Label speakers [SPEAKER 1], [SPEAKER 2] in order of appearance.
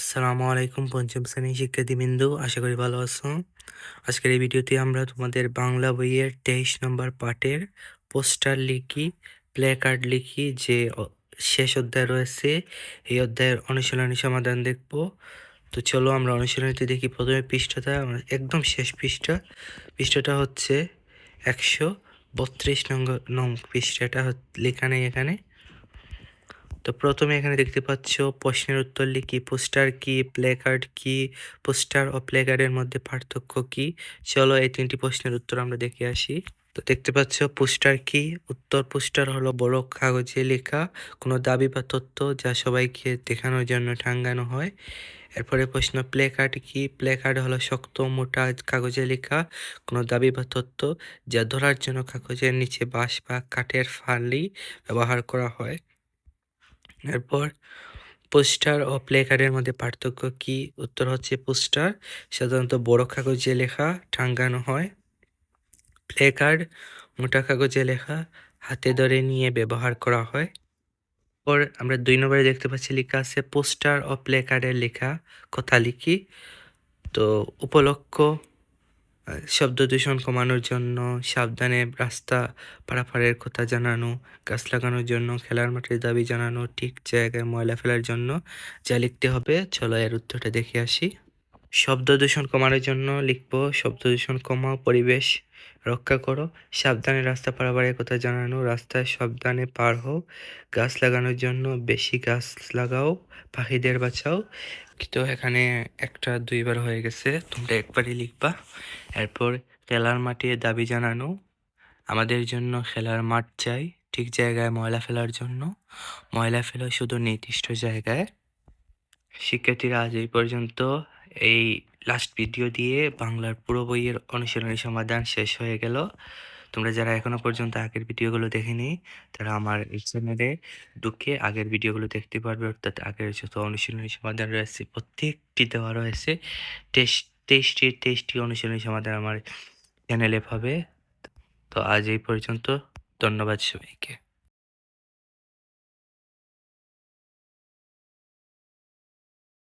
[SPEAKER 1] আসসালামু আলাইকুম পঞ্চম শ্রেণির শিক্ষার্থীবৃন্দ, আশা করি ভালো আছো। আজকের এই ভিডিওতে আমরা তোমাদের বাংলা বইয়ের তেইশ নম্বর পাঠের পোস্টার লিখি, প্লে কার্ড লিখি, যে শেষ অধ্যায় রয়েছে, এই অধ্যায়ের অনুশীলনী সমাধান দেখব। তো চলো আমরা অনুশীলনীতে দেখি প্রথমে পৃষ্ঠাটা একদম শেষ পৃষ্ঠা। পৃষ্ঠাটা হচ্ছে একশো বত্রিশ নং নং পৃষ্ঠাটা লেখা নেই এখানে। তো প্রথমে এখানে দেখতে পাচ্ছ প্রশ্নের উত্তর লিখি, পোস্টার কি প্লে কার্ড কি, পোস্টার ও প্লে কার্ডের মধ্যে পার্থক্য কি? চলো এই তিনটি প্রশ্নের উত্তর আমরা দেখে আসি। তো দেখতে পাচ্ছ পোস্টার কি? উত্তর পোস্টার হলো বড় কাগজে লেখা কোনো দাবি বা তথ্য যা সবাইকে দেখানোর জন্য টাঙ্গানো হয়। এরপরে প্রশ্ন প্লে কার্ড কি? প্লে কার্ড হলো শক্ত মোটা কাগজে লেখা কোনো দাবি বা তথ্য যা ধরার জন্য কাগজের নিচে বাঁশ বা কাঠের ফালি ব্যবহার করা হয়। এরপর পোস্টার ও প্লে কার্ডের মধ্যে পার্থক্য কি? উত্তর হচ্ছে পোস্টার সাধারণত বড় কাগজে লেখা টাঙ্গানো হয়। প্লে কার্ড মোটা কাগজে লেখা, হাতে ধরে নিয়ে ব্যবহার করা হয়। পর আমরা দুই নম্বরে দেখতে পাচ্ছি, লেখা আছে পোস্টার ও প্লে কার্ডের লেখা, কথা লিখি। তো উপলক্ষ শব্দ দূষণ কমানোর জন্য, সাবধানে রাস্তা পারাপারের কথা জানানো, গাছ লাগানোর জন্য, খেলার মাঠের দাবি জানানো, ঠিক জায়গায় ময়লা ফেলার জন্য, যা লিখতে হবে। চলো এর উত্তরটা দেখে আসি। শব্দ দূষণ কমানোর জন্য লিখব, শব্দ দূষণ কমাও, পরিবেশ রক্ষা করো, সাবধানে রাস্তা পারাপারের কথা জানানো রাস্তায় সাবধানে পার হও, গাছ লাগানোর জন্য বেশি গাছ লাগাও, পাখিদের বাঁচাও। তো এখানে একটা দুইবার হয়ে গেছে, তোমরা একবারই লিখবা। এরপর খেলার মাঠে দাবি জানানো, আমাদের জন্য খেলার মাঠ চাই, ঠিক জায়গায় ময়লা ফেলার জন্য। ময়লা ফেলো শুধু নির্দিষ্ট জায়গায়। শিক্ষার্থীরা আজ এই পর্যন্ত। এই লাস্ট ভিডিও দিয়ে বাংলার পুরো বইয়ের অনুশীলনী সমাধান শেষ হয়ে গেল। তোমরা যারা এখনও পর্যন্ত আগের ভিডিওগুলো দেখেনি, তারা আমার এই চ্যানেলে ঢুকে আগের ভিডিওগুলো দেখতে পারবে, অর্থাৎ আগের যত অনুশীলনী সমাধান রয়েছে, প্রত্যেকটি দেওয়া রয়েছে। টেস্ট তেইশটি অনুশীলনী সমাধান আমার চ্যানেলে পাবে। তো আজ এই পর্যন্ত, ধন্যবাদ সবাইকে।